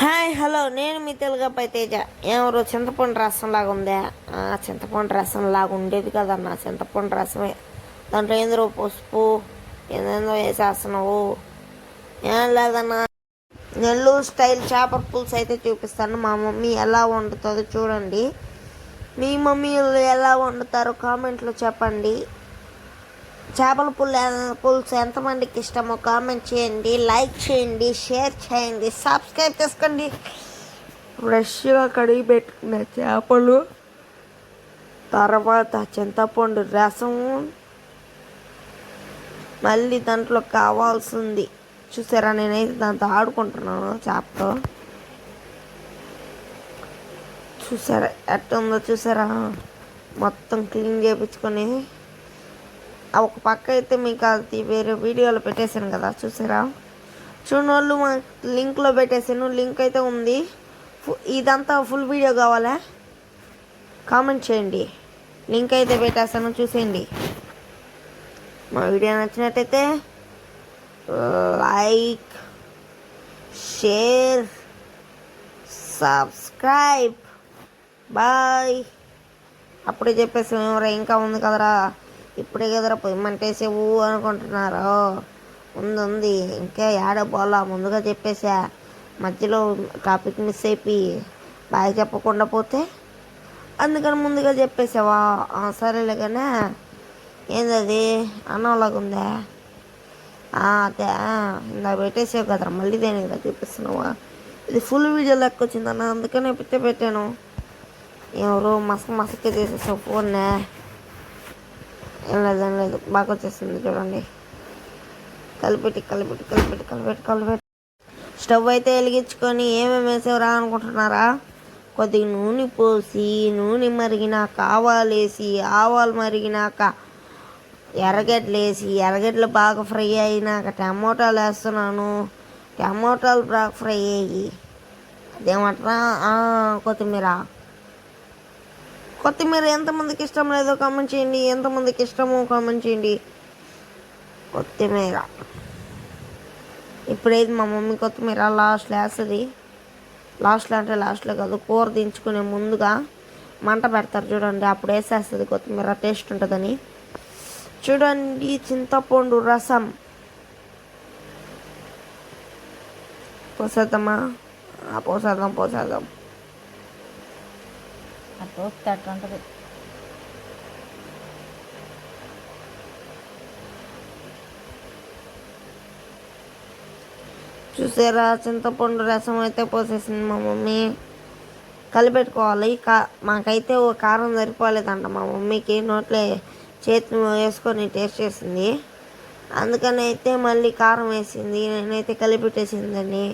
Hi hello. నేను మీ తెలుగపై తేజ ఎవరు చింతపండు రసం లాగా ఉందా చింతపండు రసం లాగా ఉండేది కదన్నా. చింతపండు రసమే. దాంట్లో ఏందో పసుపు ఏందో వేసేస్తున్నావు? ఏం లేదన్నా. నెల్లూరు స్టైల్ చేపల పులుసు అయితే చూపిస్తాను. మా మమ్మీ ఎలా వండుతుందో చూడండి. మీ మమ్మీ ఎలా వండుతారో కామెంట్లో చెప్పండి. చేపల పుల్ల పులుసు ఎంతమందికి ఇష్టమో కామెంట్ చేయండి లైక్ చేయండి షేర్ చేయండి సబ్స్క్రైబ్ చేసుకోండి. ఫ్రెష్గా కడిగి పెట్టుకున్న చేపలు తర్వాత చింతపండు రసం మళ్ళీ దాంట్లో కావాల్సింది. చూసారా నేనైతే దాంతో ఆడుకుంటున్నాను చేపతో. చూసారా ఎట్ట ఉందో చూసారా? మొత్తం క్లీన్ చేయించుకొని ఒక పక్క అయితే మీకు అది వేరే వీడియోలో పెట్టేశాను కదా చూసారా? చూడోళ్ళు మా లింక్లో పెట్టేసాను లింక్ అయితే ఉంది. ఫు- ఇదంతా ఫుల్ వీడియో కావాలా? కామెంట్ చేయండి. లింక్ అయితే పెట్టేస్తాను చూసేయండి. మా వీడియో నచ్చినట్టయితే లైక్ షేర్ సబ్స్క్రైబ్ బాయ్ అప్పుడే చెప్పేసి ఇంకా ఉంది కదరా? ఇప్పుడే కదరా పొయ్యమంటేసేవు అనుకుంటున్నారు. ఉంది ఉంది. ఇంకా ఏడ పోలా ముందుగా చెప్పేసా. మధ్యలో టాపిక్ మిస్ అయిపోయి బాగా చెప్పకుండా పోతే అందుకని ముందుగా చెప్పేసావా? ఆ, సరేలే కానీ ఏందది? అన్నలాగుందా అదే ఇందా పెట్టేసావు కదరా. మళ్ళీ దేని కదా చూపిస్తున్నావా ఇది ఫుల్ వీడియో లెక్క వచ్చిందన్న అందుకనే పెట్టే పెట్టాను. ఎవరు మసక మసక చేసేసావు ఫోన్నే. ఏం లేదు. ఏం లేదు బాగా వచ్చేసింది చూడండి. కలిపెట్టి కలిపెట్టి కలిపెట్టి కలిపెట్టి కలిపెట్టి. స్టవ్ అయితే వెలిగించుకొని ఏమేమి వేసేవరా అనుకుంటున్నారా? కొద్దిగా నూనె పోసి నూనె మరిగినాక ఆవాలు వేసి ఆవాలు మరిగినాక ఎర్రగడ్డలు వేసి ఎర్రగడ్డలు బాగా ఫ్రై అయినాక టమోటాలు వేస్తున్నాను. టమోటాలు బాగా ఫ్రై అయ్యి అదేమంటారా? కొత్తిమీర. కొత్తిమీర ఎంతమందికి ఇష్టం లేదో కామెంట్ చేయండి. ఎంతమందికి ఇష్టమో కామెంట్ చేయండి. కొత్తిమీర. ఇప్పుడైతే మా మమ్మీ కొత్తిమీర లాస్ట్లో వేస్తుంది. లాస్ట్లో అంటే లాస్ట్లో కాదు కూర దించుకునే ముందుగా మంట పెడతారు చూడండి. అప్పుడు వేసేస్తుంది కొత్తిమీర టేస్ట్ ఉంటుందని. చూడండి చింతపండు రసం. పోసేద్దామా? ఆ, పోసేద్దాం పోసేద్దాం. అటు వస్తే ఉంటుంది. చూసారా చింతపండు రసం అయితే పోసేసింది మా మమ్మీ. కలిపెట్టుకోవాలి కా మాకైతే ఓ కారం సరిపోలేదంట మా మమ్మీకి. నోట్లో చేతిని వేసుకొని టేస్ట్ చేసింది. అందుకని అయితే మళ్ళీ కారం వేసింది నేనైతే కలిపెట్టేసిందని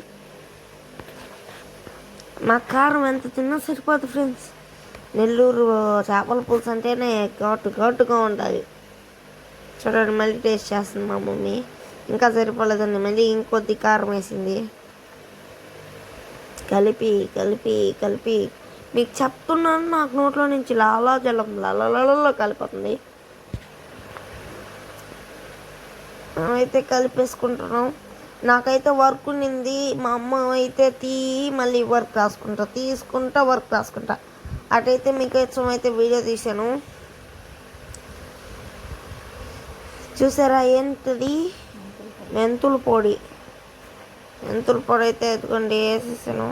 మా కారం ఎంత తిన్నా సరిపోదు ఫ్రెండ్స్. నెల్లూరు చేపల పులుసు అంటేనే ఘాటు ఘాటుగా ఉంటుంది. చూడండి మళ్ళీ టేస్ట్ చేస్తుంది మా మమ్మీ. ఇంకా సరిపోలేదండి మళ్ళీ ఇంకొద్ది కారం వేసింది. కలిపి కలిపి కలిపి. మీకు చెప్తున్నాను నాకు నోట్లో నుంచి లాలా జలం లలలలో కలిపోతుంది అయితే కలిపేసుకుంటున్నాం. నాకైతే వర్క్ ఉన్నింది మా అమ్మ అయితే తీ మళ్ళీ వర్క్ రాసుకుంటా తీసుకుంటా వర్క్ రాసుకుంటా. అటైతే మీకోసం అయితే వీడియో తీశాను. చూసారా ఏంటది? మెంతుల పొడి. మెంతుల పొడి అయితే ఎత్తుకోండి వేసేసాను.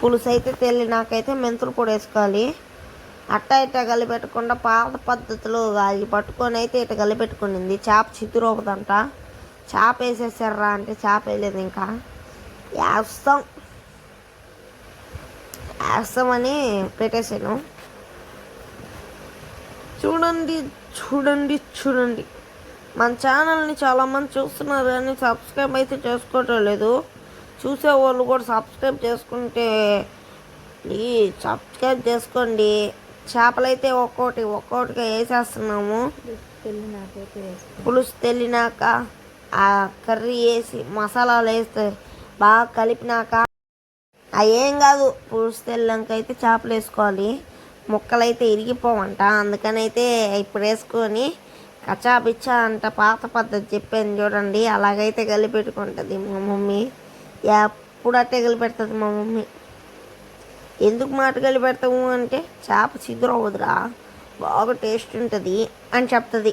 పులుసు అయితే తెల్లి నాకైతే మెంతుల పొడి వేసుకోవాలి. అట్ట ఇట్ట కలిపెట్టకుండా పాత పద్ధతిలో అది పట్టుకొని అయితే ఇట్ట కలిపెట్టుకునింది. చేప చితురోపదంట. చేప వేసేసారా అంటే చేప వేయలేదు ఇంకా. వేస్తాం. వేస్తామని పెట్టేశాను చూడండి చూడండి చూడండి. మన ఛానల్ని చాలామంది చూస్తున్నారు కానీ సబ్స్క్రైబ్ అయితే చేసుకోవటం లేదు. చూసే వాళ్ళు కూడా సబ్స్క్రైబ్ చేసుకుంటే ఈ సబ్స్క్రైబ్ చేసుకోండి. చేపలైతే ఒక్కొక్కటి ఒక్కోటి ఒక్కోటిగా వేసేస్తున్నాము. పులుసు తెల్లినాక ఆ కర్రీ వేసి మసాలాలు వేస్తే బాగా కలిపినాక ఏం కాదు. పులుసు తెల్లాక అయితే చేపలు వేసుకోవాలి ముక్కలు అయితే ఇరిగిపోవంట. అందుకని అయితే ఇప్పుడు వేసుకొని కచ్చా అంట పాత పద్ధతి చెప్పాను చూడండి. అలాగైతే కలిపెట్టుకుంటుంది మా మమ్మీ. ఎప్పుడు ఎప్పుడు అట్టే కలిపి పెడుతుంది మా మమ్మీ. ఎందుకు మాట కలిపి పెడతాము అంటే చేప చిగురు అవ్వదురా బాగా టేస్ట్ ఉంటుంది అని చెప్తుంది.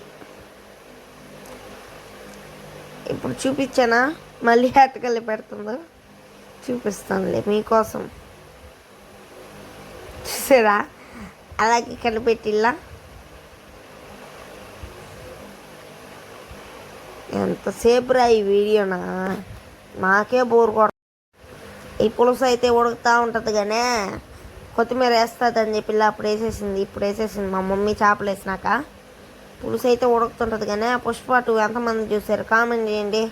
ఇప్పుడు చూపించానా? మళ్ళీ అట్టకెళ్ళి పెడుతుందో? చూపిస్తానులే మీకోసం. చూసారా? అలాగే కనిపెట్టిల్లా? ఎంతసేపు రా ఈ వీడియోనా? నాకే బోర్ కొడ. ఈ పులుసు అయితే ఉడుకుతూ ఉంటుంది కానీ కొత్తిమీర వేస్తుంది అని చెప్పి ఇలా అప్పుడు వేసేసింది ఇప్పుడు వేసేసింది మా మమ్మీ చేపలు వేసినాక. పులుసు అయితే ఉడుకుతుంటుంది కానీ ఆ పుష్ప టూ ఎంతమంది చూసారు? కామెంట్ చేయండి.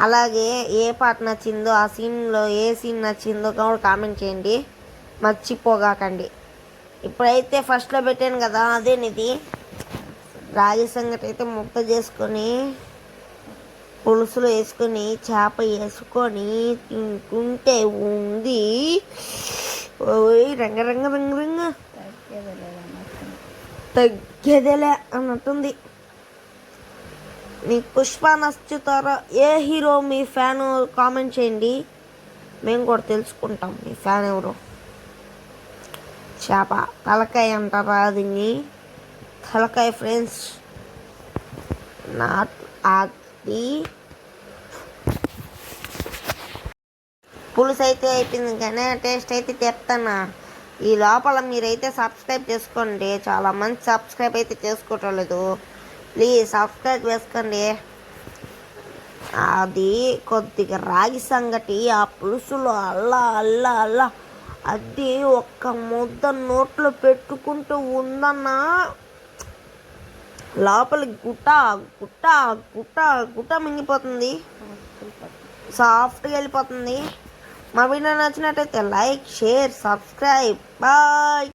అలాగే ఏ పాట నచ్చిందో ఆ సీన్లో ఏ సీన్ నచ్చిందో కూడా కామెంట్ చేయండి. మర్చిపోగాకండి. ఇప్పుడైతే ఫస్ట్లో పెట్టాను కదా అదే నిధి. రాగి సంగటి అయితే ముక్క చేసుకొని పులుసులు వేసుకొని చేప వేసుకొని తింటుంటే ఉంది. ఓయ్ రంగ రంగ రంగ రంగ. తగ్గేది తగ్గేదేలే అన్నట్టుంది. మీకు పుష్ప నచ్చుతారా? ఏ హీరో మీ ఫ్యాన్ కామెంట్ చేయండి. మేము కూడా తెలుసుకుంటాం మీ ఫ్యాన్ ఎవరు. చేప తలకాయ అంటారా దీన్ని? తలకాయ ఫ్రెండ్స్ నాట్ అది పులుసు అయితే అయిపోయింది కానీ టేస్ట్ అయితే చెప్తానా ఈ లోపల మీరైతే సబ్స్క్రైబ్ చేసుకోండి. చాలా మంది సబ్స్క్రైబ్ అయితే చేసుకోవటం లేదు ప్లీజ్ సబ్స్క్రైబ్ చేసుకోండి అది కొద్దిగా రాగి సంగటి ఆ పులుసులో అల్లా అల్లా అల్లా. అది ఒక్క ముద్ద నోట్లో పెట్టుకుంటూ ఉందన్నా లోపలి గుట్ట గుట్ట గుట్ట గుట్ట మింగిపోతుంది. సాఫ్ట్గా వెళ్ళిపోతుంది. మా వీడియో నచ్చినట్టయితే లైక్ షేర్ సబ్స్క్రైబ్. బాయ్.